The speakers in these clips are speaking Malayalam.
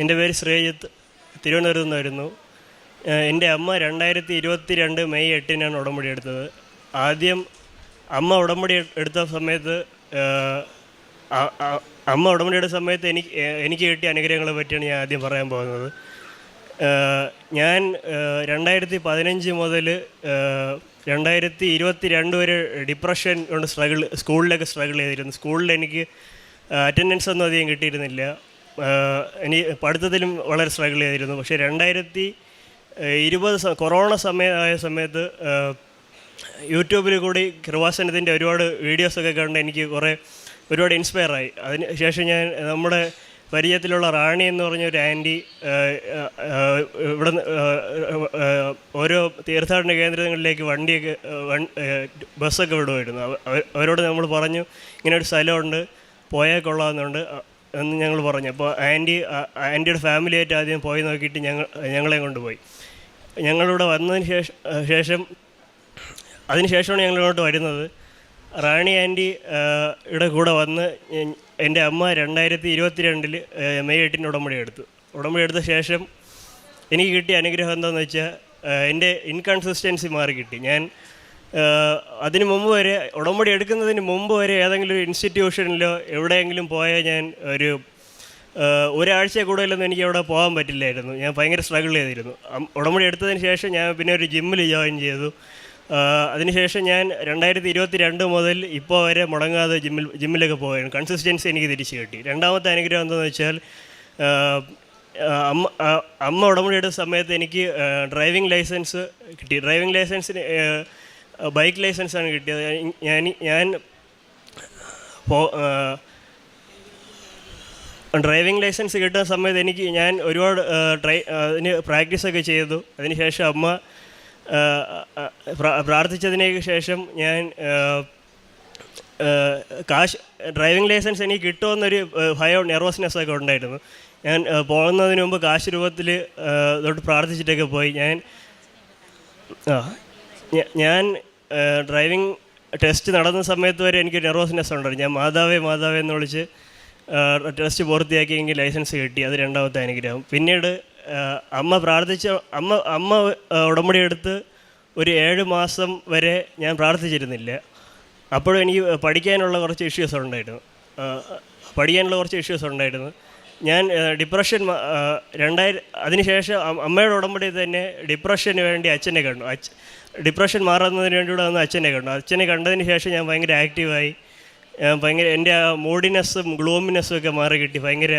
എന്റെ പേര് ശ്രീജിത്ത്. തിരുവനന്തപുരത്ത് നിന്നായിരുന്നു. എന്റെ അമ്മ രണ്ടായിരത്തി ഇരുപത്തി രണ്ട് മെയ് എട്ടിനാണ് ഉടമ്പടി എടുത്തത്. ആദ്യം അമ്മ ഉടമ്പടി എടുത്ത സമയത്ത് അമ്മ ഉടമ്പടി എടുത്ത സമയത്ത് എനിക്ക് എനിക്ക് കിട്ടിയ അനുഗ്രഹങ്ങളെ പറ്റിയാണ് ഞാൻ ആദ്യം പറയാൻ പോകുന്നത്. ഞാൻ രണ്ടായിരത്തി പതിനഞ്ച് മുതൽ രണ്ടായിരത്തി ഇരുപത്തി രണ്ട് വരെ ഡിപ്രഷൻ കൊണ്ട് സ്ട്രഗിൾ സ്കൂളിലൊക്കെ സ്ട്രഗിൾ ചെയ്തിരുന്നു. സ്കൂളിൽ എനിക്ക് അറ്റൻഡൻസ് ഒന്നും അധികം കിട്ടിയിരുന്നില്ല. എനിക്ക് പഠിത്തത്തിലും വളരെ സ്ട്രഗിൾ ചെയ്തിരുന്നു. പക്ഷേ രണ്ടായിരത്തി ഇരുപത് കൊറോണ സമയമായ സമയത്ത് യൂട്യൂബിൽ കൂടി കൃപാസനത്തിന്റെ ഒരുപാട് വീഡിയോസൊക്കെ കണ്ട് എനിക്ക് കുറേ ഒരുപാട് ഇൻസ്പയർ ആയി. അതിന് ശേഷം ഞാൻ നമ്മുടെ പരിചയത്തിലുള്ള റാണി എന്ന് പറഞ്ഞ ഒരു ആന്റി ഇവിടെ ഓരോ തീർത്ഥാടന കേന്ദ്രങ്ങളിലേക്ക് വണ്ടിയൊക്കെ ബസ്സൊക്കെ വിടുമായിരുന്നു അവ- അവ- അവരോട് നമ്മൾ പറഞ്ഞു ഇങ്ങനെ ഒരു സ്ഥലമുണ്ട് പോയാൽ കൊള്ളാമെന്നുണ്ട്. എന്ന് ഞങ്ങൾ പറഞ്ഞു. അപ്പോൾ ആന്റി ആന്റിയുടെ ഫാമിലിയായിട്ട് ആദ്യം പോയി നോക്കിയിട്ട് ഞങ്ങൾ ഞങ്ങളെ കൊണ്ടുപോയി. ഞങ്ങളിവിടെ വന്നതിന് ശേഷം ശേഷം അതിനുശേഷമാണ് ഞങ്ങൾ ഇങ്ങോട്ട് വരുന്നത്. റാണി ആന്റി യുടെ കൂടെ വന്ന് എന്റെ അമ്മ രണ്ടായിരത്തി ഇരുപത്തി രണ്ടിൽ മെയ് എട്ടിന് ഉടമ്പടി എടുത്തു. ഉടമ്പടി എടുത്ത ശേഷം എനിക്ക് കിട്ടിയ അനുഗ്രഹം എന്താണെന്ന് വെച്ചാൽ എന്റെ ഇൻകൺസിസ്റ്റൻസി മാറി കിട്ടി. ഞാൻ അതിന് മുമ്പ് വരെ ഉടമ്പടി എടുക്കുന്നതിന് മുമ്പ് വരെ ഏതെങ്കിലും ഒരു ഇൻസ്റ്റിറ്റ്യൂഷനിലോ എവിടെയെങ്കിലും പോയാൽ ഞാൻ ഒരു ഒരാഴ്ച കൂടുതലൊന്നും എനിക്ക് അവിടെ പോകാൻ പറ്റില്ലായിരുന്നു. ഞാൻ ഭയങ്കര സ്ട്രഗിൾ ചെയ്തിരുന്നു. ഉടമ്പടി എടുത്തതിന് ശേഷം ഞാൻ പിന്നെ ഒരു ജിമ്മിൽ ജോയിൻ ചെയ്തു. അതിനുശേഷം ഞാൻ രണ്ടായിരത്തി ഇരുപത്തി രണ്ട് മുതൽ ഇപ്പോൾ വരെ മുടങ്ങാതെ ജിമ്മിൽ ജിമ്മിലൊക്കെ പോയിരുന്നു കൺസിസ്റ്റൻസി എനിക്ക് തിരിച്ചു കിട്ടി. രണ്ടാമത്തെ അനുഗ്രഹം എന്താണെന്ന് വെച്ചാൽ അമ്മ അമ്മ ഉടമ്പടി എടുത്ത സമയത്ത് എനിക്ക് ഡ്രൈവിംഗ് ലൈസൻസ് കിട്ടി. ഡ്രൈവിംഗ് ലൈസൻസിന് ബൈക്ക് ലൈസൻസ് ആണ് കിട്ടിയത്. ഞാൻ ഞാൻ ഡ്രൈവിംഗ് ലൈസൻസ് കിട്ടുന്ന സമയത്ത് എനിക്ക് ഞാൻ ഒരുപാട് ട്രൈ അതിന് പ്രാക്ടീസൊക്കെ ചെയ്തു. അതിനുശേഷം അമ്മ പ്രാർത്ഥിച്ചതിന് ശേഷം ഞാൻ കാശ് ഡ്രൈവിംഗ് ലൈസൻസ് എനിക്ക് കിട്ടുമെന്നൊരു ഭയം നെർവസ്നെസ് ഒക്കെ ഉണ്ടായിരുന്നു. ഞാൻ പോകുന്നതിന് മുമ്പ് കാശ് രൂപത്തിൽ തൊട്ട് പ്രാർത്ഥിച്ചിട്ടൊക്കെ പോയി. ഞാൻ ഞാൻ ഡ്രൈവിംഗ് ടെസ്റ്റ് നടന്ന സമയത്ത് വരെ എനിക്ക് നെർവസ്നെസ് ഉണ്ടായിരുന്നു. ഞാൻ മാതാവേ മാതാവേ എന്ന് വിളിച്ച് ടെസ്റ്റ് പൂർത്തിയാക്കി എനിക്ക് ലൈസൻസ് കിട്ടി. അത് രണ്ടാമത്തെ അനുഗ്രഹം. പിന്നീട് അമ്മ പ്രാർത്ഥിച്ച അമ്മ അമ്മ ഉടമ്പടി എടുത്ത് ഒരു ഏഴ് മാസം വരെ ഞാൻ പ്രാർത്ഥിച്ചിരുന്നില്ല. അപ്പോഴും എനിക്ക് പഠിക്കാനുള്ള കുറച്ച് ഇഷ്യൂസ് ഉണ്ടായിരുന്നു. പഠിക്കാനുള്ള കുറച്ച് ഇഷ്യൂസ് ഉണ്ടായിരുന്നു. ഞാൻ ഡിപ്രഷൻ രണ്ടായിരം അതിനുശേഷം അമ്മയുടെ ഉടമ്പടി തന്നെ ഡിപ്രഷന് വേണ്ടി അച്ഛനെ കണ്ടു. അച്ഛ ഡിപ്രഷൻ മാറുന്നതിന് വേണ്ടി കൂടെ വന്ന് അച്ഛനെ കണ്ടു. അച്ഛനെ കണ്ടതിന് ശേഷം ഞാൻ ഭയങ്കര ആക്റ്റീവായി. ഭയങ്കര എന്റെ ആ മൂഡിനെസ്സും ഗ്ലൂമിനെസ്സും ഒക്കെ മാറി കിട്ടി. ഭയങ്കര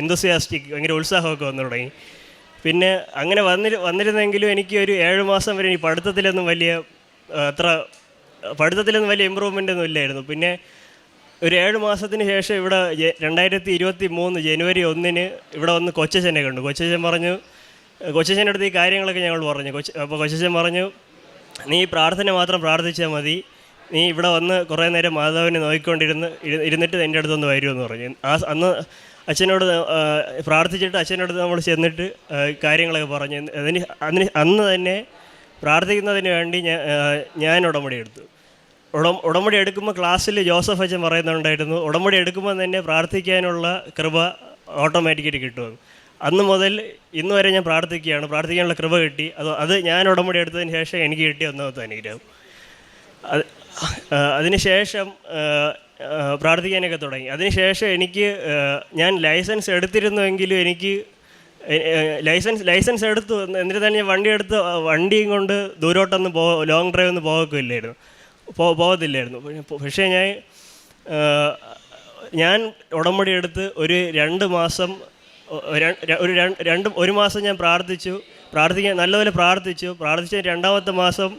എന്തോസിയാസ്റ്റിക് ഭയങ്കര ഉത്സാഹമൊക്കെ വന്നു തുടങ്ങി. പിന്നെ അങ്ങനെ വന്നിരു വന്നിരുന്നെങ്കിലും എനിക്ക് ഒരു ഏഴ് മാസം വരെ ഈ പഠിത്തത്തിലൊന്നും വലിയ അത്ര പഠിത്തത്തിലൊന്നും വലിയ ഇമ്പ്രൂവ്മെന്റ് ഒന്നും ഇല്ലായിരുന്നു. പിന്നെ ഒരു ഏഴ് മാസത്തിന് ശേഷം ഇവിടെ രണ്ടായിരത്തി ഇരുപത്തി മൂന്ന് ജനുവരി ഒന്നിന് ഇവിടെ വന്ന് കൊച്ചച്ഛനെ കണ്ടു. കൊച്ചച്ഛൻ പറഞ്ഞു കൊച്ചച്ഛന്റെ അടുത്ത് ഈ കാര്യങ്ങളൊക്കെ ഞങ്ങൾ പറഞ്ഞു. കൊച്ച അപ്പോൾ കൊച്ചച്ഛൻ പറഞ്ഞു നീ പ്രാർത്ഥന മാത്രം പ്രാർത്ഥിച്ചാൽ മതി. നീ ഇവിടെ വന്ന് കുറേ നേരം മാതാവിനെ നോക്കിക്കൊണ്ടിരുന്ന് ഇരു- ഇരുന്നിട്ട് എന്റെ അടുത്തൊന്ന് വരുമെന്ന് പറഞ്ഞു. ആ അന്ന് അച്ഛനോട് പ്രാർത്ഥിച്ചിട്ട് അച്ഛനോട് നമ്മൾ ചെന്നിട്ട് കാര്യങ്ങളൊക്കെ പറഞ്ഞു. അതിന് അതിന് അന്ന് തന്നെ പ്രാർത്ഥിക്കുന്നതിന് വേണ്ടി ഞാൻ ഞാൻ ഉടമ്പടി എടുത്തു. ഉടം ഉടമ്പടി എടുക്കുമ്പോൾ ക്ലാസ്സിൽ ജോസഫ് അച്ഛൻ പറയുന്നുണ്ടായിരുന്നു ഉടമ്പടി എടുക്കുമ്പോൾ തന്നെ പ്രാർത്ഥിക്കാനുള്ള കൃപ ഓട്ടോമാറ്റിക്കായിട്ട് കിട്ടുമെന്ന്. അന്ന് മുതൽ ഇന്ന് വരെ ഞാൻ പ്രാർത്ഥിക്കുകയാണ്. പ്രാർത്ഥിക്കാനുള്ള കൃപ കിട്ടി. അത് അത് ഞാൻ ഉടമ്പടി എടുത്തതിന് ശേഷം എനിക്ക് കിട്ടിയ ഒന്നാമത്തെ അനുഗ്രഹം. അത് അതിനുശേഷം പ്രാർത്ഥിക്കാനൊക്കെ തുടങ്ങി. അതിനുശേഷം എനിക്ക് ഞാൻ ലൈസൻസ് എടുത്തിരുന്നുവെങ്കിലും എനിക്ക് ലൈസൻസ് ലൈസൻസ് എടുത്തു. എന്നിട്ട് തന്നെ ഞാൻ വണ്ടി എടുത്ത് വണ്ടിയും കൊണ്ട് ദൂരോട്ടൊന്നും പോ ലോങ് ഡ്രൈവ് ഒന്നും പോകത്തില്ലായിരുന്നു. പോ പോകത്തില്ലായിരുന്നു പക്ഷേ- ഞാൻ ഞാൻ ഉടമ്പടി എടുത്ത് ഒരു രണ്ട് മാസം ഒരു രണ്ട് ഒരു മാസം ഞാൻ പ്രാർത്ഥിച്ചു. പ്രാർത്ഥിക്കാൻ നല്ലപോലെ പ്രാർത്ഥിച്ചു. പ്രാർത്ഥിച്ച രണ്ടാമത്തെ മാസം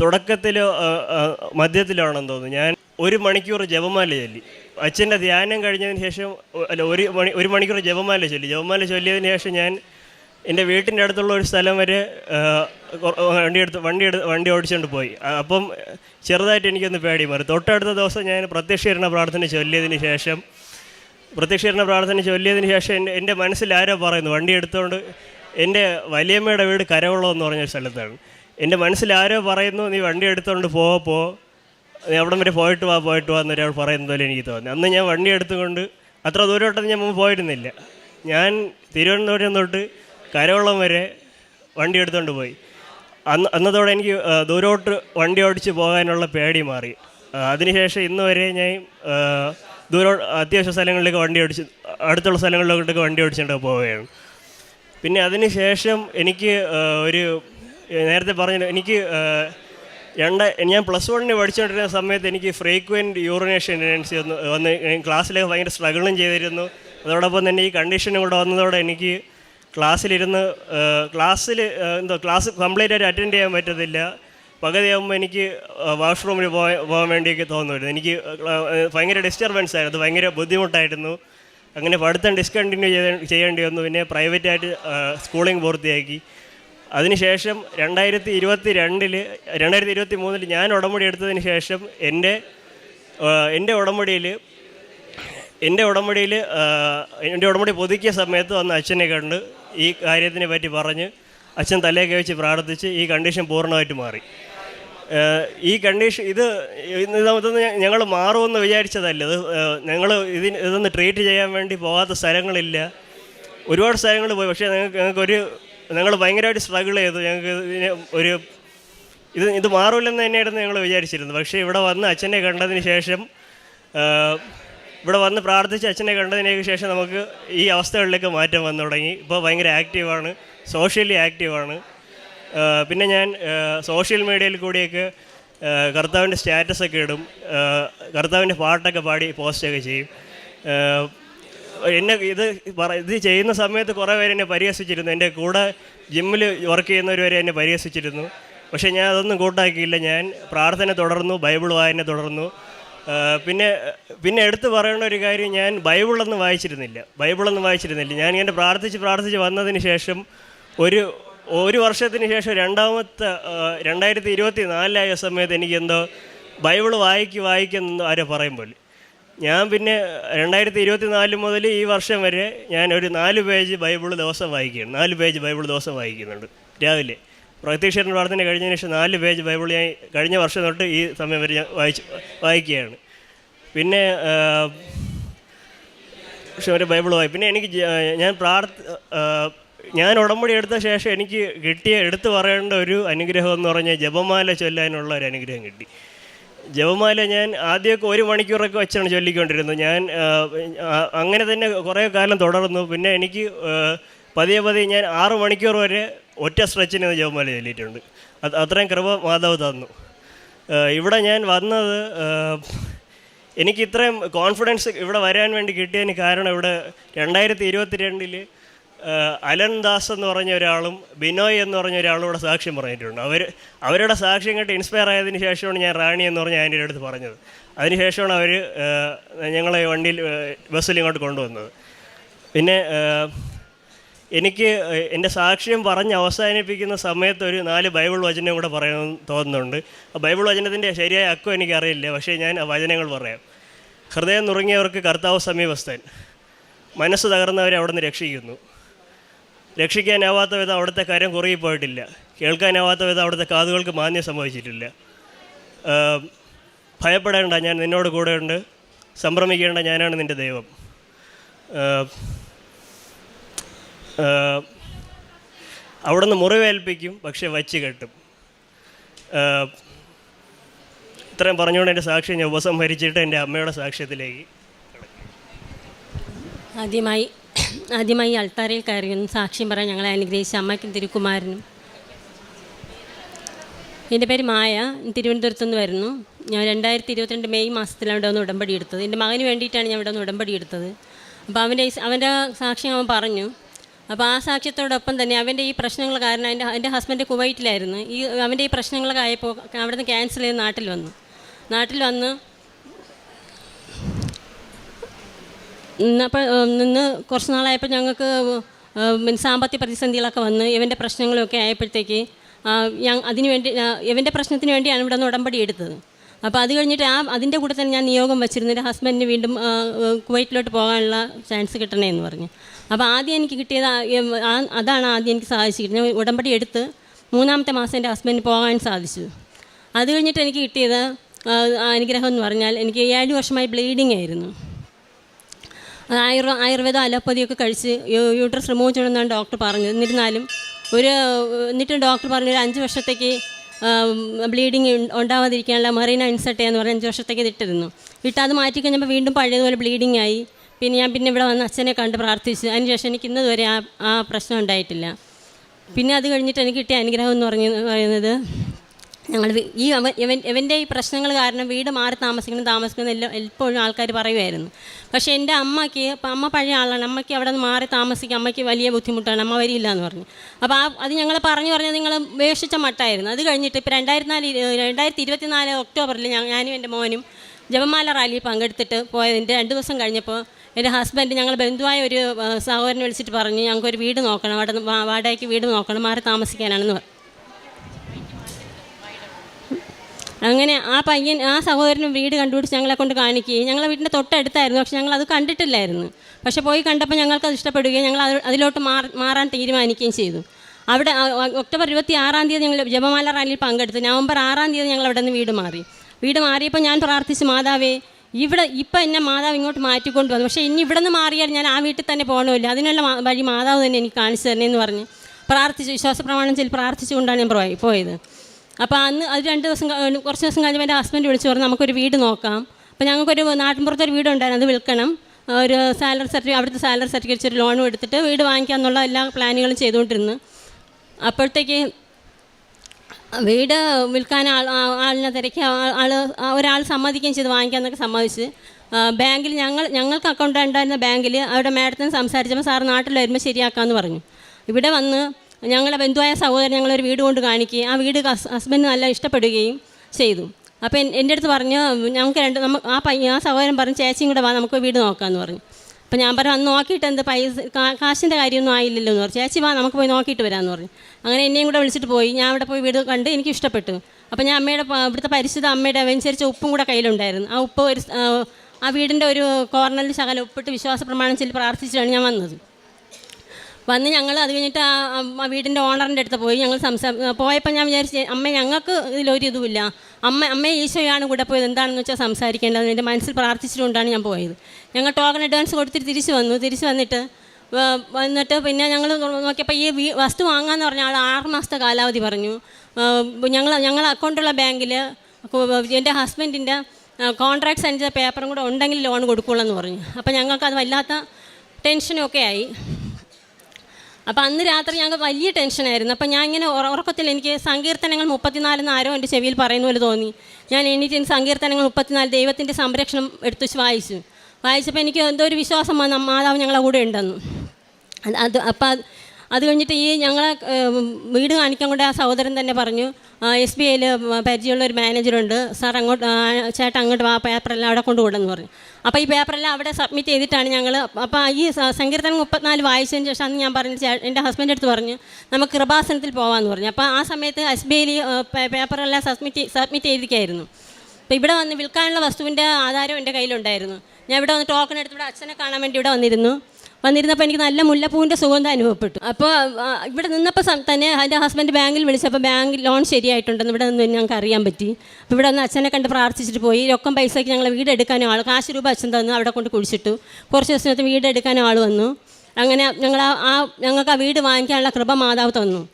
തുടക്കത്തിലോ മധ്യത്തിലാണെന്ന് തോന്നുന്നു. ഞാൻ ഒരു മണിക്കൂർ ജപമാല ചൊല്ലി. അച്ഛന്റെ ധ്യാനം കഴിഞ്ഞതിന് ശേഷം അല്ല ഒരു മണി ഒരു മണിക്കൂർ ജപമാല ചൊല്ലി. ജപമാല ചൊല്ലിയതിന് ശേഷം ഞാൻ എന്റെ വീട്ടിന്റെ അടുത്തുള്ള ഒരു സ്ഥലം വരെ വണ്ടി എടുത്ത് വണ്ടി എടുത്ത് വണ്ടി ഓടിച്ചുകൊണ്ട് പോയി. അപ്പം ചെറുതായിട്ട് എനിക്കൊന്ന് പേടി മാറി. തൊട്ടടുത്ത ദിവസം ഞാൻ പ്രത്യക്ഷീകരണ പ്രാർത്ഥന ചൊല്ലിയതിന് ശേഷം പ്രത്യക്ഷീകരണ പ്രാർത്ഥന ചൊല്ലിയതിന് ശേഷം എന്റെ എന്റെ മനസ്സിൽ ആരോ പറയുന്നു വണ്ടി എടുത്തുകൊണ്ട് എന്റെ വലിയമ്മയുടെ വീട് കരവുള്ളതെന്ന് എന്ന് പറഞ്ഞ സ്ഥലത്താണ്. എന്റെ മനസ്സിൽ ആരോ പറയുന്നു നീ വണ്ടി എടുത്തുകൊണ്ട് പോ പോ. നീ അവിടം വരെ പോയിട്ട് വാ പോയിട്ട് വാ എന്നൊരാൾ പറയുന്നത് പോലെ എനിക്ക് തോന്നി. അന്ന് ഞാൻ വണ്ടി എടുത്തുകൊണ്ട് അത്ര ദൂരോട്ടൊന്നും ഞാൻ മുമ്പ് പോയിരുന്നില്ല. ഞാൻ തിരുവനന്തപുരം തൊട്ട് കരവള്ളം വരെ വണ്ടി എടുത്തുകൊണ്ട് പോയി. അന്ന് അന്നതോടെ എനിക്ക് ദൂരോട്ട് വണ്ടി ഓടിച്ച് പോകാനുള്ള പേടി മാറി. അതിനുശേഷം ഇന്ന് വരെ ഞാൻ ദൂരോ അത്യാവശ്യ സ്ഥലങ്ങളിലേക്ക് വണ്ടി ഓടിച്ച് അടുത്തുള്ള സ്ഥലങ്ങളിലോട്ടൊക്കെ വണ്ടി ഓടിച്ചുകൊണ്ട് പോവുകയാണ്. പിന്നെ അതിന് ശേഷം എനിക്ക് ഒരു നേരത്തെ പറഞ്ഞ എനിക്ക് രണ്ട് ഞാൻ പ്ലസ് വണ്ണിന് പഠിച്ചുകൊണ്ടിരുന്ന സമയത്ത് എനിക്ക് ഫ്രീക്വന്റ് യൂറിനേഷൻ ടെൻഡൻസി വന്ന് വന്ന് ക്ലാസ്സിലേക്ക് ഭയങ്കര സ്ട്രഗിളും ചെയ്തിരുന്നു. അതോടൊപ്പം തന്നെ ഈ കണ്ടീഷനും കൂടെ വന്നതോടെ എനിക്ക് ക്ലാസ്സിലിരുന്ന് ക്ലാസ്സിൽ എന്തോ ക്ലാസ് കംപ്ലീറ്റ് ആയിട്ട് അറ്റൻഡ് ചെയ്യാൻ പറ്റത്തില്ല. പകുതിയാകുമ്പോൾ എനിക്ക് വാഷ്റൂമിൽ പോകാൻ പോകാൻ വേണ്ടിയൊക്കെ തോന്നുമായിരുന്നു എനിക്ക് ഭയങ്കര ഡിസ്റ്റർബൻസ് ആയിരുന്നു. ഭയങ്കര ബുദ്ധിമുട്ടായിരുന്നു. അങ്ങനെ പഠിത്തം ഡിസ്കണ്ടിന്യൂ ചെയ്ത് ചെയ്യേണ്ടി വന്നു. പിന്നെ പ്രൈവറ്റായിട്ട് സ്കൂളിംഗ് പൂർത്തിയാക്കി അതിനുശേഷം രണ്ടായിരത്തി ഇരുപത്തി രണ്ടിൽ രണ്ടായിരത്തി ഇരുപത്തി മൂന്നിൽ ഞാൻ ഉടമ്പടി എടുത്തതിന് ശേഷം എന്റെ എന്റെ ഉടമ്പടിയിൽ എന്റെ ഉടമ്പടിയിൽ എന്റെ ഉടമ്പടി പുതുക്കിയ സമയത്ത് വന്ന് അച്ഛനെ കണ്ട് ഈ കാര്യത്തിനെ പറ്റി പറഞ്ഞ് അച്ഛൻ തലയൊക്കെ വെച്ച് പ്രാർത്ഥിച്ച് ഈ കണ്ടീഷൻ പൂർണമായിട്ട് മാറി. ഈ കണ്ടീഷൻ ഇത് ഇതൊന്നും ഞങ്ങൾ മാറുമെന്ന് വിചാരിച്ചതല്ല. ഇത് ഞങ്ങൾ ഇതിന് ഇതൊന്ന് ട്രീറ്റ് ചെയ്യാൻ വേണ്ടി പോകാത്ത സ്ഥലങ്ങളില്ല. ഒരുപാട് സ്ഥലങ്ങൾ പോയി. പക്ഷേ ഞങ്ങൾക്ക് ഞങ്ങൾക്കൊരു ഞങ്ങൾ ഭയങ്കരമായിട്ട് സ്ട്രഗിൾ ചെയ്തു. ഞങ്ങൾക്ക് ഇതിന് ഒരു ഇത് ഇത് മാറില്ലെന്ന് തന്നെയായിരുന്നു ഞങ്ങൾ വിചാരിച്ചിരുന്നത്. പക്ഷേ ഇവിടെ വന്ന് അച്ഛനെ കണ്ടതിന് ശേഷം ഇവിടെ വന്ന് പ്രാർത്ഥിച്ച് അച്ഛനെ കണ്ടതിന് ശേഷം നമുക്ക് ഈ അവസ്ഥകളിലേക്ക് മാറ്റം വന്നു തുടങ്ങി. ഇപ്പോൾ ഭയങ്കര ആക്റ്റീവാണ് സോഷ്യലി ആക്റ്റീവാണ്. പിന്നെ ഞാൻ സോഷ്യൽ മീഡിയയിൽ കൂടിയൊക്കെ കർത്താവിന്റെ സ്റ്റാറ്റസൊക്കെ ഇടും. കർത്താവിന്റെ പാട്ടൊക്കെ പാടി പോസ്റ്റൊക്കെ ചെയ്യും. എന്നെ ഇത് ഇത് ചെയ്യുന്ന സമയത്ത് കുറേ പേര് എന്നെ പരിഹസിച്ചിരുന്നു. എന്റെ കൂടെ ജിമ്മിൽ വർക്ക് ചെയ്യുന്നവർ വരെ എന്നെ പരിഹസിച്ചിരുന്നു. പക്ഷേ ഞാൻ അതൊന്നും കൂട്ടാക്കിയില്ല. ഞാൻ പ്രാർത്ഥന തുടർന്നു ബൈബിൾ വായന തുടർന്നു. പിന്നെ പിന്നെ എടുത്തു പറയേണ്ട ഒരു കാര്യം ഞാൻ ബൈബിളൊന്നും വായിച്ചിരുന്നില്ല. ബൈബിളൊന്നും വായിച്ചിരുന്നില്ല. ഞാൻ ഇങ്ങനെ പ്രാർത്ഥിച്ച് പ്രാർത്ഥിച്ച് വന്നതിന് ശേഷം ഒരു ഒരു വർഷത്തിന് ശേഷം രണ്ടാമത്തെ രണ്ടായിരത്തി ഇരുപത്തി നാലിലായ സമയത്ത് എനിക്കെന്തോ ബൈബിൾ വായിക്ക് വായിക്കുന്നെന്ന് ആരോ പറയും പോലെ. ഞാൻ പിന്നെ രണ്ടായിരത്തി ഇരുപത്തി നാല് മുതൽ ഈ വർഷം വരെ ഞാൻ ഒരു നാല് പേജ് ബൈബിൾ ദിവസം വായിക്കുകയാണ്. നാല് പേജ് ബൈബിൾ ദിവസം വായിക്കുന്നുണ്ട്. രാവിലെ. പ്രത്യക്ഷരൻ പ്രാർത്ഥന കഴിഞ്ഞതിന് ശേഷം നാല് പേജ് ബൈബിൾ ഞാൻ കഴിഞ്ഞ വർഷം തൊട്ട് ഈ സമയം വരെ ഞാൻ വായിച്ച് വായിക്കുകയാണ്. പിന്നെ പക്ഷേ ഒരു ബൈബിൾ വായി. പിന്നെ എനിക്ക് ഞാൻ പ്രാർത്ഥ ഞാൻ ഉടമ്പടി എടുത്ത ശേഷം എനിക്ക് കിട്ടിയ എടുത്തു പറയേണ്ട ഒരു അനുഗ്രഹം എന്ന് പറഞ്ഞാൽ ജപമാല ചൊല്ലാനുള്ള ഒരു അനുഗ്രഹം കിട്ടി. ജപമാല ഞാൻ ആദ്യമൊക്കെ ഒരു മണിക്കൂറൊക്കെ വെച്ചാണ് ചൊല്ലിക്കൊണ്ടിരുന്നത്. ഞാൻ അങ്ങനെ തന്നെ കുറേ കാലം തുടർന്നു. പിന്നെ എനിക്ക് പതിയെ പതിയെ ഞാൻ ആറ് മണിക്കൂർ വരെ ഒറ്റ സ്ട്രെച്ചിന് ജപമാല ചൊല്ലിയിട്ടുണ്ട് അത് അത്രയും കൃപ മാതാവ് തന്നു. ഇവിടെ ഞാൻ വന്നത് എനിക്ക് ഇത്രയും കോൺഫിഡൻസ് ഇവിടെ വരാൻ വേണ്ടി കിട്ടിയതിന് കാരണം ഇവിടെ രണ്ടായിരത്തി ഇരുപത്തി രണ്ടിൽ അലൻ ദാസ് എന്ന് പറഞ്ഞ ഒരാളും ബിനോയ് എന്ന് പറഞ്ഞ ഒരാളും ഇവിടെ സാക്ഷ്യം പറഞ്ഞിട്ടുണ്ട്. അവർ അവരുടെ സാക്ഷ്യം കേട്ട് ഇൻസ്പയർ ആയതിനു ശേഷമാണ് ഞാൻ റാണി എന്ന് പറഞ്ഞ ആന്റെ അടുത്ത് പറഞ്ഞത്. അതിനുശേഷമാണ് അവർ ഞങ്ങളെ വണ്ടിയിൽ ബസ്സിൽ ഇങ്ങോട്ട് കൊണ്ടുവന്നത്. പിന്നെ എനിക്ക് എന്റെ സാക്ഷ്യം പറഞ്ഞ് അവസാനിപ്പിക്കുന്ന സമയത്ത് ഒരു നാല് ബൈബിൾ വചനം കൂടെ പറയണമെന്ന് തോന്നുന്നുണ്ട്. ആ ബൈബിൾ വചനത്തിന്റെ ശരിയായ അക്കം എനിക്കറിയില്ല. പക്ഷേ ഞാൻ ആ വചനങ്ങൾ പറയാം. ഹൃദയം നുറുങ്ങിയവർക്ക് കർത്താവ് സമീപസ്ഥൻ. മനസ്സ് തകർന്നവരെ അവിടെ നിന്ന് രക്ഷിക്കുന്നു. രക്ഷിക്കാനാവാത്ത വിധം അവിടുത്തെ കാര്യം കുറുകിപ്പോയിട്ടില്ല. കേൾക്കാനാവാത്ത വിധം അവിടുത്തെ കാതുകൾക്ക് മാന്യം സംഭവിച്ചിട്ടില്ല. ഭയപ്പെടേണ്ട ഞാൻ നിന്നോട് കൂടെയുണ്ട്. സംഭ്രമിക്കേണ്ട ഞാനാണ് നിന്റെ ദൈവം. അവിടുന്ന് മുറിവേൽപ്പിക്കും പക്ഷെ വച്ച് കെട്ടും. ഇത്രയും പറഞ്ഞുകൊണ്ട് എന്റെ സാക്ഷി ഞാൻ ഉപസംഹരിച്ചിട്ട് എന്റെ അമ്മയുടെ സാക്ഷ്യത്തിലേക്ക് ആദ്യമായി ആദ്യമായി അൾത്താരയിൽ കയറി ഒന്ന് സാക്ഷ്യം പറയാൻ ഞങ്ങളെ അനുഗ്രഹിച്ച അമ്മയ്ക്കും തിരുക്കുമാരനും. എന്റെ പേര് മായ തിരുവനന്തപുരത്ത് നിന്ന് വരുന്നു. ഞാൻ രണ്ടായിരത്തി ഇരുപത്തിരണ്ട് മെയ് മാസത്തിലാണ് ഇവിടെ ഒന്ന് ഉടമ്പടി എടുത്തത്. എന്റെ മകന് വേണ്ടിയിട്ടാണ് ഞാൻ ഇവിടെ ഒന്ന് ഉടമ്പടി എടുത്തത്. അപ്പോൾ അവന്റെ അവന്റെ സാക്ഷ്യം അവൻ പറഞ്ഞു. അപ്പോൾ ആ സാക്ഷ്യത്തോടൊപ്പം തന്നെ അവന്റെ ഈ പ്രശ്നങ്ങൾ കാരണം എന്റെ എന്റെ ഹസ്ബൻഡ് കുവൈറ്റിലായിരുന്നു. ഈ അവന്റെ ഈ പ്രശ്നങ്ങളൊക്കെ ആയപ്പോൾ അവിടെ നിന്ന് ക്യാൻസൽ ചെയ്ത് നാട്ടിൽ വന്നു. നാട്ടിൽ വന്ന് നിന്നപ്പോൾ നിന്ന് കുറച്ച് നാളായപ്പോൾ ഞങ്ങൾക്ക് സാമ്പത്തിക പ്രതിസന്ധികളൊക്കെ വന്ന് ഇവന്റെ പ്രശ്നങ്ങളൊക്കെ ആയപ്പോഴത്തേക്ക് അതിന് വേണ്ടി ഇവന്റെ പ്രശ്നത്തിന് വേണ്ടിയാണ് ഇവിടെ നിന്ന് ഉടമ്പടി എടുത്തത്. അപ്പോൾ അത് കഴിഞ്ഞിട്ട് ആ അതിന്റെ കൂടെ തന്നെ ഞാൻ നിയോഗം വെച്ചിരുന്നു. എന്റെ ഹസ്ബൻഡിന് വീണ്ടും കുവൈറ്റിലോട്ട് പോകാനുള്ള ചാൻസ് കിട്ടണേ എന്ന് പറഞ്ഞു. അപ്പോൾ ആദ്യം എനിക്ക് കിട്ടിയത് അതാണ് ആദ്യം എനിക്ക് സാധിച്ചിരുന്നത്. ഞാൻ ഉടമ്പടി എടുത്ത് മൂന്നാമത്തെ മാസം എന്റെ ഹസ്ബൻഡിന് പോകാൻ സാധിച്ചു. അത് കഴിഞ്ഞിട്ട് എനിക്ക് കിട്ടിയത് അനുഗ്രഹം എന്ന് പറഞ്ഞാൽ എനിക്ക് ഏഴ് വർഷമായി ബ്ലീഡിങ് ആയിരുന്നു. ആയുർ ആയുർവേദം അലോപ്പതിയൊക്കെ കഴിച്ച് യൂട്രസ് റിമൂവ് ചെയ്യണമെന്നാണ് ഡോക്ടർ പറഞ്ഞത്. എന്നിരുന്നാലും ഒരു എന്നിട്ടും ഡോക്ടർ പറഞ്ഞു ഒരു അഞ്ച് വർഷത്തേക്ക് ബ്ലീഡിങ് ഉണ്ടാവാതിരിക്കാനുള്ള മെറീന ഇൻസർട്ട് എന്ന് പറഞ്ഞ അഞ്ച് വർഷത്തേക്ക് ഇട്ടിരുന്നു. ഇട്ട് അത് മാറ്റി കഴിഞ്ഞപ്പോൾ വീണ്ടും പഴയതുപോലെ ബ്ലീഡിങ് ആയി. പിന്നെ ഞാൻ പിന്നെ ഇവിടെ വന്ന് അച്ഛനെ കണ്ട് പ്രാർത്ഥിച്ചു. അതിനുശേഷം എനിക്ക് ഇന്ന് വരെ ആ ആ പ്രശ്നം ഉണ്ടായിട്ടില്ല. പിന്നെ അത് കഴിഞ്ഞിട്ട് എനിക്ക് കിട്ടിയ അനുഗ്രഹം എന്ന് പറഞ്ഞ് പറയുന്നത് ഞങ്ങൾ ഈ അവൻ ഇവൻ ഇവന്റെ ഈ പ്രശ്നങ്ങൾ കാരണം വീട് മാറി താമസിക്കണം താമസിക്കണം എല്ലാം എപ്പോഴും ആൾക്കാർ പറയുമായിരുന്നു പക്ഷേ എന്റെ അമ്മയ്ക്ക് അപ്പം അമ്മ പഴയ ആളാണ്. അമ്മയ്ക്ക് അവിടെ നിന്ന് മാറി താമസിക്കുക അമ്മയ്ക്ക് വലിയ ബുദ്ധിമുട്ടാണ്. അമ്മ വരില്ല എന്ന് പറഞ്ഞു. അപ്പോൾ ആ അത് ഞങ്ങൾ പറഞ്ഞു പറഞ്ഞാൽ നിങ്ങൾ ഉപേക്ഷിച്ച മട്ടായിരുന്നു. അത് കഴിഞ്ഞിട്ട് ഇപ്പോൾ രണ്ടായിരത്തി നാല് രണ്ടായിരത്തി ഇരുപത്തി നാല് ഒക്ടോബറിൽ ഞാനും എന്റെ മോനും ജപമാല റാലി പങ്കെടുത്തിട്ട് പോയതിന്റെ രണ്ട് ദിവസം കഴിഞ്ഞപ്പോൾ എന്റെ ഹസ്ബൻഡ് ഞങ്ങൾ ബന്ധുവായ ഒരു സഹോദരനെ വിളിച്ചിട്ട് പറഞ്ഞു ഞങ്ങൾക്കൊരു വീട് നോക്കണം. അവിടെ വാടകയ്ക്ക് വീട് നോക്കണം. മാറി താമസിക്കാനാണെന്ന് പറഞ്ഞു അങ്ങനെ ആ പയ്യൻ ആ സഹോദരനും വീട് കണ്ടുപിടിച്ച് ഞങ്ങളെ കൊണ്ട് കാണിക്കുകയും ഞങ്ങളെ വീടിന്റെ തൊട്ടടുത്തായിരുന്നു. പക്ഷെ ഞങ്ങൾ അത് കണ്ടിട്ടില്ലായിരുന്നു. പക്ഷെ പോയി കണ്ടപ്പോൾ ഞങ്ങൾക്ക് അത് ഇഷ്ടപ്പെടുകയും ഞങ്ങൾ അത് അതിലോട്ട് മാറി മാറാൻ തീരുമാനിക്കുകയും ചെയ്തു. അവിടെ ഒക്ടോബർ ഇരുപത്തി ആറാം തീയതി ഞങ്ങൾ ജപമാല റാലിയിൽ പങ്കെടുത്തു നവംബർ ആറാം തീയതി ഞങ്ങൾ അവിടെ നിന്ന് വീട് മാറി. വീട് മാറിയപ്പോൾ ഞാൻ പ്രാർത്ഥിച്ചു മാതാവേ ഇവിടെ ഇപ്പം എന്നെ മാതാവ് ഇങ്ങോട്ട് മാറ്റിക്കൊണ്ട് വന്നു പക്ഷേ ഇനി ഇവിടെ നിന്ന് മാറിയാൽ ഞാൻ ആ വീട്ടിൽ തന്നെ പോകണമല്ലോ അതിനുള്ള വഴി മാതാവ് തന്നെ എനിക്ക് കാണിച്ചു തരണേ എന്ന് പറഞ്ഞ് പ്രാർത്ഥിച്ചു വിശ്വാസ പ്രമാണം ചെയ്ത് പ്രാർത്ഥിച്ചുകൊണ്ടാണ് ഞാൻ പോയി- പോയത്. അപ്പോൾ അന്ന് അത് രണ്ട് ദിവസം കുറച്ച് ദിവസം കഴിഞ്ഞപ്പോൾ എന്റെ ഹസ്ബൻഡ് വിളിച്ചു പറഞ്ഞു നമുക്കൊരു വീട് നോക്കാം. അപ്പോൾ ഞങ്ങൾക്കൊരു നാട്ടിൻപുറത്തൊരു വീടുണ്ടായിരുന്നു അത് വിൽക്കണം. ഒരു സാലറി സർട്ടിഫിക്കറ്റ് അവിടുത്തെ സാലറി സർട്ടിഫിക്കറ്റ് ഒരു ലോണും എടുത്തിട്ട് വീട് വാങ്ങിക്കാമെന്നുള്ള എല്ലാ പ്ലാനുകളും ചെയ്തുകൊണ്ടിരുന്നു. അപ്പോഴത്തേക്ക് വീട് വിൽക്കാൻ ആൾ ആളിനെ തിരക്കി ആൾ ഒരാൾ സമ്മതിക്കുകയും ചെയ്ത് വാങ്ങിക്കാമെന്നൊക്കെ സമ്മതിച്ച്. ബാങ്കിൽ ഞങ്ങൾ ഞങ്ങൾക്ക് അക്കൗണ്ട് ഉണ്ടായിരുന്ന ബാങ്കിൽ അവിടെ മാഡത്തിന് സംസാരിച്ചപ്പോൾ സാർ നാട്ടിൽ വരുമ്പോൾ ശരിയാക്കാമെന്ന് പറഞ്ഞു. ഇവിടെ വന്ന് ഞങ്ങളുടെ ബന്ധുവായ സഹോദരൻ ഞങ്ങളൊരു വീട് കൊണ്ട് കാണിക്കുകയും ആ വീട് ഹസ്- ഹസ്ബൻഡ് നല്ല ഇഷ്ടപ്പെടുകയും ചെയ്തു. അപ്പോൾ എന്റെ അടുത്ത് പറഞ്ഞു ഞങ്ങൾക്ക് രണ്ട് നമ്മ ആ പയ്യ ആ സഹോദരൻ പറഞ്ഞു ചേച്ചിയും കൂടെ വാ നമുക്ക് വീട് നോക്കാമെന്ന് പറഞ്ഞു. അപ്പോൾ ഞാൻ പറഞ്ഞു അന്ന് നോക്കിയിട്ട് എന്ത് പൈസ കാശിന്റെ കാര്യമൊന്നും ആയില്ലല്ലോ എന്ന് പറഞ്ഞു. ചേച്ചി വാ നമുക്ക് പോയി നോക്കിയിട്ട് വരാമെന്ന് പറഞ്ഞു. അങ്ങനെ എന്നെയും കൂടെ വിളിച്ചിട്ട് പോയി. ഞാൻ അവിടെ പോയി വീട് കണ്ട് എനിക്ക് ഇഷ്ടപ്പെട്ടു. അപ്പോൾ ഞാൻ അമ്മയുടെ ഇവിടുത്തെ പരിശുദ്ധ അമ്മയുടെ അനുസരിച്ച് ഉപ്പും കൂടെ കയ്യിലുണ്ടായിരുന്നു. ആ ഉപ്പ് ഒരു ആ, വീടിന്റെ ഒരു കോർണറിൽ ശകലം ഉപ്പിട്ട് വിശ്വാസ പ്രമാണം പ്രാർത്ഥിച്ചിട്ടാണ് ഞാൻ വന്നത്. വന്ന് ഞങ്ങൾ അത് കഴിഞ്ഞിട്ട് ആ വീടിന്റെ ഓണറിന്റെ അടുത്ത് പോയി. ഞങ്ങൾ സംസാ പോയപ്പോൾ ഞാൻ വിചാരിച്ചു അമ്മ ഞങ്ങൾക്ക് ഇതിലൊരു ഇതുമില്ല. അമ്മ അമ്മ ഈശോയാണ് കൂടെ പോയത്. എന്താണെന്ന് വെച്ചാൽ സംസാരിക്കേണ്ടത് എന്റെ മനസ്സിൽ പ്രാർത്ഥിച്ചിട്ടുകൊണ്ടാണ് ഞാൻ പോയത്. ഞങ്ങൾ ടോക്കൺ അഡ്വാൻസ് കൊടുത്തിട്ട് തിരിച്ചു വന്നു. തിരിച്ചു വന്നിട്ട് വന്നിട്ട് പിന്നെ ഞങ്ങൾ നോക്കിയപ്പോൾ ഈ വസ്തു വാങ്ങാമെന്ന് പറഞ്ഞ ആൾ ആറ് മാസത്തെ കാലാവധി പറഞ്ഞു. ഞങ്ങൾ ഞങ്ങൾ അക്കൗണ്ടുള്ള ബാങ്കിൽ എന്റെ ഹസ്ബൻഡിന്റെ കോൺട്രാക്ട് ചെയ്ത പേപ്പറും കൂടെ ഉണ്ടെങ്കിൽ ലോൺ കൊടുക്കുകയുള്ളൂ എന്ന് പറഞ്ഞു. അപ്പോൾ ഞങ്ങൾക്ക് അത് വല്ലാത്ത ടെൻഷനൊക്കെ ആയി. അപ്പോൾ അന്ന് രാത്രി ഞങ്ങൾക്ക് വലിയ ടെൻഷനായിരുന്നു അപ്പോൾ ഞാൻ ഇങ്ങനെ ഉറക്കത്തിൽ എനിക്ക് സങ്കീർത്തനങ്ങൾ മുപ്പത്തിനാലെന്ന് ആരോ എന്റെ ചെവിയിൽ പറയുന്ന പോലെ തോന്നി. ഞാൻ എണീറ്റ് എനിക്ക് സങ്കീർത്തനങ്ങൾ മുപ്പത്തിനാല് ദൈവത്തിന്റെ സംരക്ഷണം എടുത്ത് വായിച്ചു. വായിച്ചപ്പോൾ എനിക്ക് എന്തോ ഒരു വിശ്വാസം വന്നു. മാതാവ് ഞങ്ങളെ കൂടെ ഉണ്ടെന്ന്. അത് അത് അപ്പം അത് കഴിഞ്ഞിട്ട് ഈ ഞങ്ങളെ വീട് കാണിക്കാൻ കൊണ്ട് ആ സഹോദരൻ തന്നെ പറഞ്ഞു എസ് ബി ഐയിൽ പരിചയമുള്ള ഒരു മാനേജറുണ്ട്. സാർ അങ്ങോട്ട് ചേട്ടൻ അങ്ങോട്ട് ആ പേപ്പറെല്ലാം അവിടെ കൊണ്ടുവിടുന്നു പറഞ്ഞു. അപ്പോൾ ഈ പേപ്പറെല്ലാം അവിടെ സബ്മിറ്റ് ചെയ്തിട്ടാണ് ഞങ്ങൾ അപ്പോൾ ഈ സങ്കീർത്തനം മുപ്പത്തിനാല് വായിച്ചതിന് ശേഷം അന്ന് ഞാൻ പറഞ്ഞു എന്റെ ഹസ്ബൻഡ് അടുത്ത് പറഞ്ഞു നമുക്ക് കൃപാസനത്തിൽ പോകാമെന്ന് പറഞ്ഞു. അപ്പോൾ ആ സമയത്ത് എസ് ബി ഐയിൽ പേപ്പറെല്ലാം സബ്മിറ്റ് സബ്മിറ്റ് ചെയ്തിരിക്കുകയായിരുന്നു അപ്പോൾ ഇവിടെ വന്ന് വിൽക്കാനുള്ള വസ്തുവിന്റെ ആധാരം എന്റെ കയ്യിലുണ്ടായിരുന്നു. ഞാൻ ഇവിടെ വന്ന് ടോക്കൺ എടുത്ത് ഇവിടെ അച്ഛനെ കാണാൻ വേണ്ടി ഇവിടെ വന്നിരുന്നു. വന്നിരുന്നപ്പോൾ എനിക്ക് നല്ല മുല്ലപ്പൂവിന്റെ സുഗന്ധം അനുഭവപ്പെട്ടു. അപ്പോൾ ഇവിടെ നിന്നപ്പോൾ തന്നെ എന്റെ ഹസ്ബൻഡ് ബാങ്കിൽ വിളിച്ചപ്പോൾ ബാങ്ക് ലോൺ ശരിയായിട്ടുണ്ടെന്ന് ഇവിടെ നിന്ന് ഞങ്ങൾക്ക് അറിയാൻ പറ്റി. അപ്പോൾ ഇവിടെ നിന്ന് അച്ഛനെ കണ്ട് പ്രാർത്ഥിച്ചിട്ട് പോയി. രൊക്കം പൈസയ്ക്ക് ഞങ്ങൾ വീട് എടുക്കാനും ആൾ കാശ് രൂപ അച്ഛൻ തന്നു അവിടെ കൊണ്ട് കുഴിച്ചിട്ടു. കുറച്ച് ദിവസത്തിനകത്ത് വീട് എടുക്കാനും ആൾ വന്നു. അങ്ങനെ ഞങ്ങൾ ആ- ഞങ്ങൾക്ക് ആ വീട് വാങ്ങിക്കാനുള്ള കൃപ മാതാവ് തന്നു.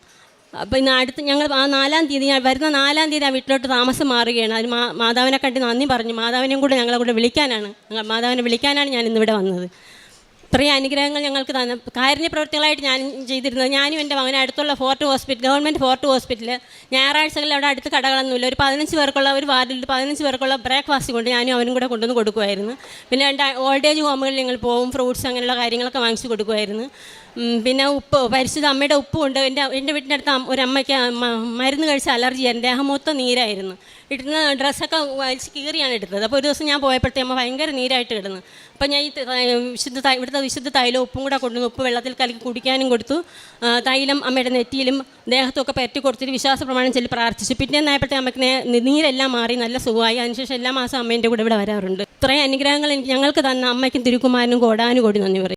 അപ്പോൾ ഇന്ന് അടുത്ത് ഞങ്ങൾ ആ നാലാം തീയതി ഞാൻ വരുന്ന നാലാം തീയതി ആ വീട്ടിലോട്ട് താമസം മാറുകയാണ്. അതിന് മാതാവിനെ കണ്ടി നന്ദി പറഞ്ഞു. മാതാവിനെയും കൂടെ ഞങ്ങളെ കൂടെ വിളിക്കാനാണ്. മാതാവിനെ വിളിക്കാനാണ് ഞാൻ ഇന്നിവിടെ വന്നത്. ഇത്രയും അനുഗ്രഹങ്ങൾ ഞങ്ങൾക്ക് തന്ന കാരുണ്യ പ്രവൃത്തികളായിട്ട് ഞാൻ ചെയ്തിരുന്നത്. ഞാനും എന്റെ മകനും അടുത്തുള്ള fort hospital government fort hospital ഞായറാഴ്ചകളിൽ അവിടെ അടുത്ത് കടകളൊന്നുമില്ല. ഒരു പതിനഞ്ച് പേർക്കുള്ള ഒരു വാർഡിൽ പതിനഞ്ച് പേർക്കുള്ള ബ്രേക്ക്ഫാസ്റ്റ് കൊണ്ട് ഞാനും അവനും കൂടെ കൊണ്ടുവന്ന് കൊടുക്കുമായിരുന്നു. പിന്നെ രണ്ട് ഓൾഡ് ഏജ് ഹോമുകളിൽ ഞങ്ങൾ പോകും ഫ്രൂട്ട്സ് അങ്ങനെയുള്ള കാര്യങ്ങളൊക്കെ വാങ്ങിച്ചു കൊടുക്കുമായിരുന്നു. പിന്നെ ഉപ്പ് പരിശുദ്ധ അമ്മയുടെ ഉപ്പുണ്ട്. എന്റെ എന്റെ അമ്മ- ഒരു അമ്മയ്ക്ക് മരുന്ന് കഴിച്ച അലർജി ആയിരുന്നു. ദേഹം മൊത്തം നീരായിരുന്നു. ഇടുന്ന ഡ്രസ്സൊക്കെ വലിച്ച് കീറിയാണ് എടുത്തത് അപ്പോൾ ഒരു ദിവസം ഞാൻ പോയപ്പോഴത്തേ അമ്മ ഭയങ്കര നീരായിട്ട് കിടന്നു. അപ്പോൾ ഞാൻ ഈ വിശുദ്ധ ഇവിടുത്തെ വിശുദ്ധ തൈലം ഉപ്പും കൂടെ കൊണ്ടുവന്ന് ഉപ്പ് വെള്ളത്തിൽ കലക്കി കുടിക്കാനും കൊടുത്തു. തൈലം അമ്മയുടെ നെറ്റിയിലും ദേഹത്തൊക്കെ പറ്റി കൊടുത്തിട്ട് വിശ്വാസ പ്രമാണം ചൊല്ലി പ്രാർത്ഥിച്ചു. പിന്നെ നായപ്പോഴത്തെ അമ്മയ്ക്ക് നീരെല്ലാം മാറി നല്ല സുഖമായി. അതിനുശേഷം എല്ലാ മാസം അമ്മേന്റെ കൂടെ ഇവിടെ വരാറുണ്ട്. ഇത്രയും അനുഗ്രഹങ്ങൾ ഞങ്ങൾക്ക് തന്ന അമ്മയ്ക്കും തിരുക്കുമാരനും കോടാനും കൂടി നന്ദി പറയും